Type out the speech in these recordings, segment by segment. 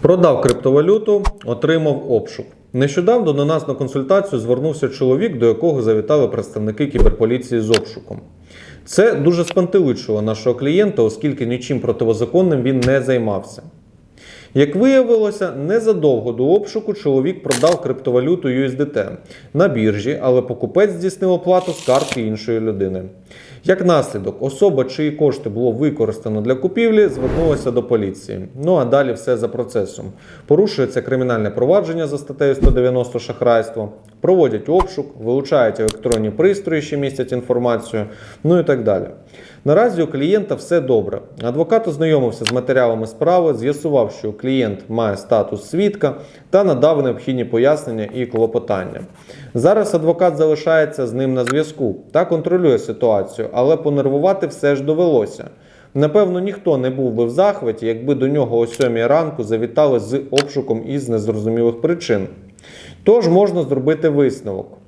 Продав криптовалюту, отримав обшук. Нещодавно до нас на консультацію звернувся чоловік, до якого завітали представники кіберполіції з обшуком. Це дуже спантеличило нашого клієнта, оскільки нічим противозаконним він не займався. Як виявилося, незадовго до обшуку чоловік продав криптовалюту USDT на біржі, але покупець здійснив оплату з картки іншої людини. Як наслідок, особа, чиї кошти було використано для купівлі, звернулася до поліції. Ну а далі все за процесом. Порушується кримінальне провадження за статтею 190 шахрайство, проводять обшук, вилучають електронні пристрої, що містять інформацію, ну і так далі. Наразі у клієнта все добре. Адвокат ознайомився з матеріалами справи, з'ясував, що клієнт має статус свідка та надав необхідні пояснення і клопотання. Зараз адвокат залишається з ним на зв'язку та контролює ситуацію, але понервувати все ж довелося. Напевно, ніхто не був би в захваті, якби до нього о 7 ранку завітали з обшуком із незрозумілих причин. Тож можна зробити висновок.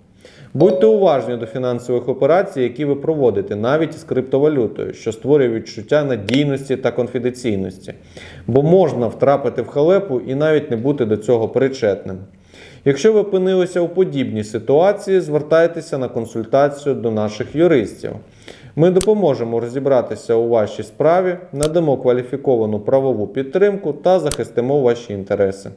Будьте уважні до фінансових операцій, які ви проводите, навіть із криптовалютою, що створює відчуття надійності та конфіденційності, бо можна втрапити в халепу і навіть не бути до цього причетним. Якщо ви опинилися у подібній ситуації, звертайтеся на консультацію до наших юристів. Ми допоможемо розібратися у вашій справі, надамо кваліфіковану правову підтримку та захистимо ваші інтереси.